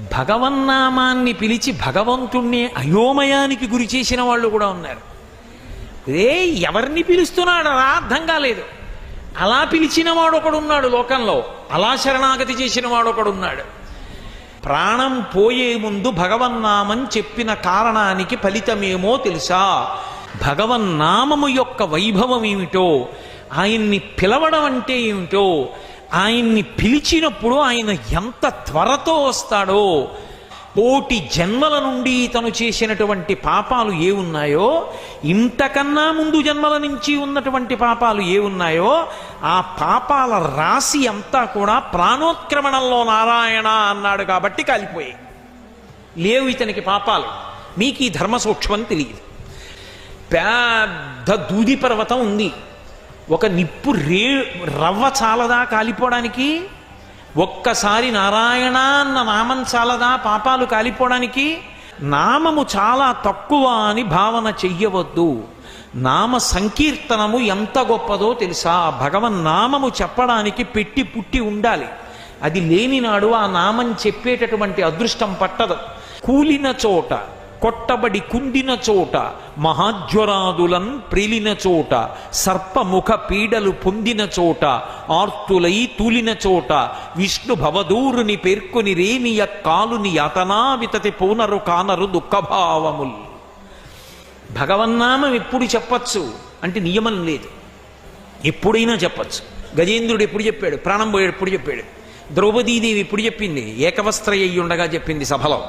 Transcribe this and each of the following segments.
భగవన్నామాన్ని పిలిచి భగవంతుణ్ణి అయోమయానికి గురి చేసిన వాళ్ళు కూడా ఉన్నారు. రే ఎవరిని పిలుస్తున్నాడు? రా అర్థం కాలేదు. అలా పిలిచిన వాడొకడున్నాడు లోకంలో. అలా శరణాగతి చేసిన వాడొకడున్నాడు ప్రాణం పోయే ముందు భగవన్నామం చెప్పిన కారణానికి ఫలితమేమో తెలుసా? భగవన్నామము యొక్క వైభవం ఏమిటో ఆయన్ని పిలవడం అంటే ఏమిటో ఆయన్ని పిలిచినప్పుడు ఆయన ఎంత త్వరతో వస్తాడో కోటి జన్మల నుండి తను చేసినటువంటి పాపాలు ఏ ఉన్నాయో ఇంతకన్నా ముందు జన్మల నుంచి ఉన్నటువంటి పాపాలు ఏ ఉన్నాయో ఆ పాపాల రాశి అంతా కూడా ప్రాణోత్క్రమణంలో నారాయణ అన్నాడు కాబట్టి కాలిపోయాయి. లేవు ఇతనికి పాపాలు. మీకు ఈ ధర్మ సూక్ష్మం తెలియదు. పెద్ద దూది పర్వతం ఉంది. ఒక నిప్పు రే రవ్వ చాలదా కాలిపోవడానికి? ఒక్కసారి నారాయణ అన్న నామం చాలదా పాపాలు కాలిపోవడానికి? నామము చాలా తక్కువ అని భావన చెయ్యవద్దు. నామ సంకీర్తనము ఎంత గొప్పదో తెలుసా? భగవన్ నామము చెప్పడానికి పెట్టి పుట్టి ఉండాలి. అది లేని నాడు ఆ నామం చెప్పేటటువంటి అదృష్టం పట్టదు. కూలిన చోట కొట్టబడి కుండిన చోట మహాజ్వరాదులన్ ప్రిలిన చోట సర్పముఖ పీడలు పొందిన చోట ఆర్తులై తూలిన చోట విష్ణు భవదూరుని పేర్కొని రేనియ కాలుని యతనా వితతి పూనరు కానరు దుఃఖభావముల్. భగవన్నామం ఎప్పుడు చెప్పచ్చు అంటే నియమం లేదు. ఎప్పుడైనా చెప్పచ్చు. గజేంద్రుడు ఎప్పుడు చెప్పాడు? ప్రాణం పోయాడు ఎప్పుడు చెప్పాడు? ద్రౌపదీదేవి ఎప్పుడు చెప్పింది? ఏకవస్త్ర అయ్యుండగా చెప్పింది సభలో.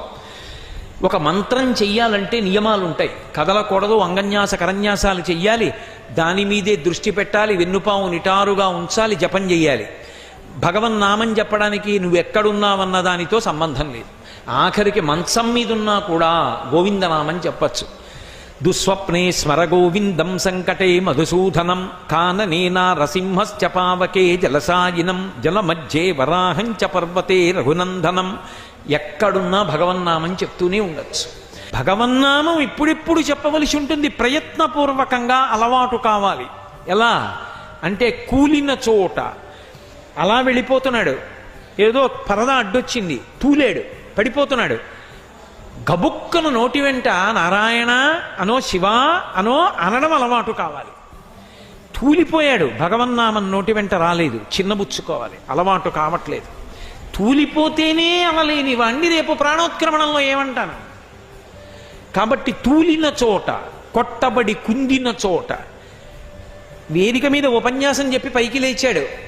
ఒక మంత్రం చెయ్యాలంటే నియమాలు ఉంటాయి కదలకూడదు అంగన్యాస కరన్యాసాలు చెయ్యాలి. దాని మీదే దృష్టి పెట్టాలి వెన్నుపాము నిటారుగా ఉంచాలి జపం చెయ్యాలి. భగవన్నామం చెప్పడానికి నువ్వు ఎక్కడున్నావన్న దానితో సంబంధం లేదు. ఆఖరికి మంచం మీదున్నా కూడా గోవిందనామం చెప్పచ్చు. దుస్వప్నే స్మరగోవిందం సంకటే మధుసూధనం కాననేనా రసింహశ్చ పావకే జలసాయినం జలమధ్యే వరాహంచ పర్వతే రఘునందనం ఎక్కడున్నా భగవన్నామం చెప్తూనే ఉండొచ్చు. భగవన్నామం ఇప్పుడిప్పుడు చెప్పవలసి ఉంటుంది. ప్రయత్నపూర్వకంగా అలవాటు కావాలి. ఎలా? అంటే కూలిన చోట. అలా వెళ్ళిపోతున్నాడు. ఏదో పరద అడ్డొచ్చింది. తూలేడు. పడిపోతున్నాడు. గబుక్కను నోటి వెంట నారాయణ అనో శివ అనో అనడం అలవాటు కావాలి. తూలిపోయాడు. భగవన్నామం నోటి వెంట రాలేదు. చిన్నబుచ్చుకోవాలి అలవాటు కావట్లేదు. తూలిపోతేనే అనలేని వాణ్ణి రేపు ప్రాణోత్క్రమణంలో ఏమంటాను? కాబట్టి తూలిన చోట కొట్టబడి కుందిన చోట వేదిక మీద ఉపన్యాసం చెప్పి పైకి లేచాడు.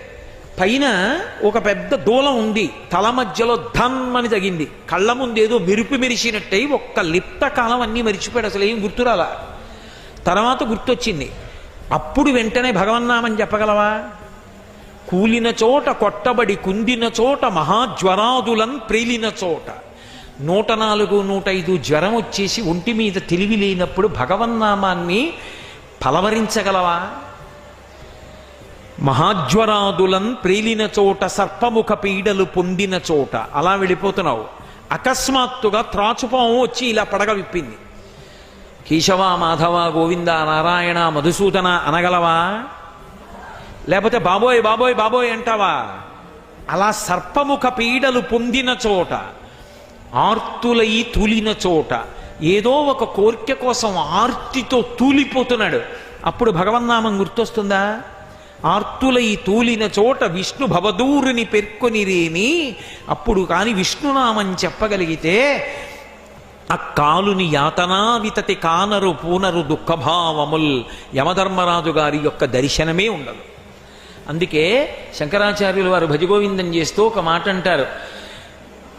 పైన ఒక పెద్ద దూలం ఉంది. తల మధ్యలో ధమ్ అని తగింది కళ్ళ ముందేదో మెరుపు మెరిసినట్టయి ఒక్క లిప్త కాలం అన్నీ మరిచిపోయాడు. అసలు ఏం గుర్తురాలా? తర్వాత గుర్తొచ్చింది. అప్పుడు వెంటనే భగవన్నామని చెప్పగలవా? కూలిన చోట కొట్టబడి కుందిన చోట మహాజ్వరాదులన్ ప్రేలిన చోట. నూట నాలుగు నూట ఐదు జ్వరం వచ్చేసి ఒంటి మీద తెలివి లేనప్పుడు భగవన్నామాన్ని పలవరించగలవా? మహాజ్వరాదులన్ ప్రేలిన చోట సర్పముఖ పీడలు పొందిన చోట. అలా వెళ్ళిపోతున్నావు. అకస్మాత్తుగా త్రాచుపాము వచ్చి ఇలా పడగ విప్పింది. కేశవ మాధవ గోవింద నారాయణ మధుసూదన అనగలవా? లేకపోతే బాబోయ్ బాబోయ్ బాబోయ్ అంటావా? అలా సర్పముఖ పీడలు పొందిన చోట ఆర్తులై తూలిన చోట ఏదో ఒక కోరిక కోసం ఆర్తితో తూలిపోతున్నాడు. అప్పుడు భగవన్నామం గుర్తొస్తుందా? ఆర్తులై తూలిన చోట విష్ణు భవదూరుని పెర్కొనిరేమి అప్పుడు కాని విష్ణునామం చెప్పగలిగితే ఆ కాలుని యాతనా వితతి కానరు పూనరు దుఃఖభావముల్ యమధర్మరాజు గారి యొక్క దర్శనమే ఉండదు. అందుకే శంకరాచార్యులు వారు భజగోవిందం చేస్తూ ఒక మాట అంటారు.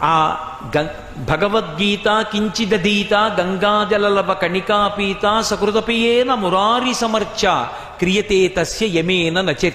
ఆ గ భగవద్గీత కించిదీత గంగాజలలవ కణికాపీత సకృతపియేన మురారి సమర్చ క్రియతే తస్య యమేన నచర్